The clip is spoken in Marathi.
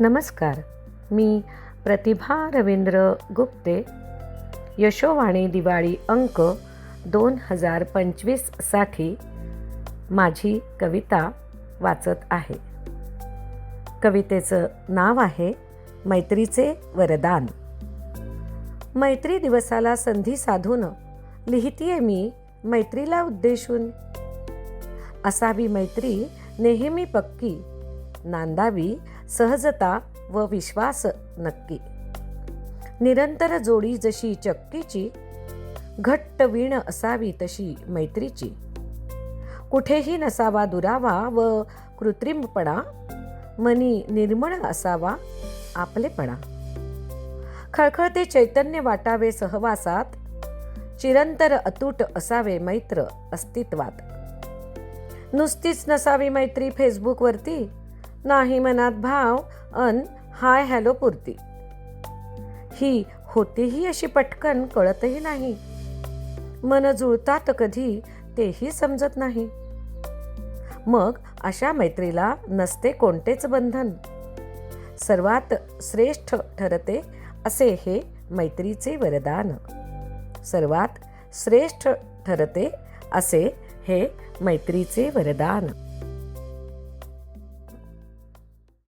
नमस्कार. मी प्रतिभा रवींद्र गुप्ते. यशोवाणी दिवाळी अंक दोन हजार पंचवीससाठी माझी कविता वाचत आहे. कवितेचं नाव आहे मैत्रीचे वरदान. मैत्री दिवसाला संधी साधून लिहितीये मी मैत्रीला उद्देशून. असावी मैत्री नेहमी पक्की. नांदावी सहजता व विश्वास नक्की. निरंतर जोडी जशी चक्कीची घट्ट वीण असावी तशी मैत्रीची. कुठेही नसावा दुरावा व कृत्रिमपणा मनी निर्मळ असावा आपलेपणा. खळखळते चैतन्य वाटावे सहवासात चिरंतर अतूट असावे मैत्र अस्तित्वात. नुसतीच नसावी मैत्री फेसबुकवरती नाही मनात भाव अन हाय हॅलो पुरती. ही होतीही अशी पटकन कळतही नाही. मन जुळतात कधी तेही समजत नाही. मग अशा मैत्रीला नसते कोणतेच बंधन. सर्वात श्रेष्ठ ठरते असे हे मैत्रीचे वरदान. सर्वात श्रेष्ठ ठरते असे हे मैत्रीचे वरदान.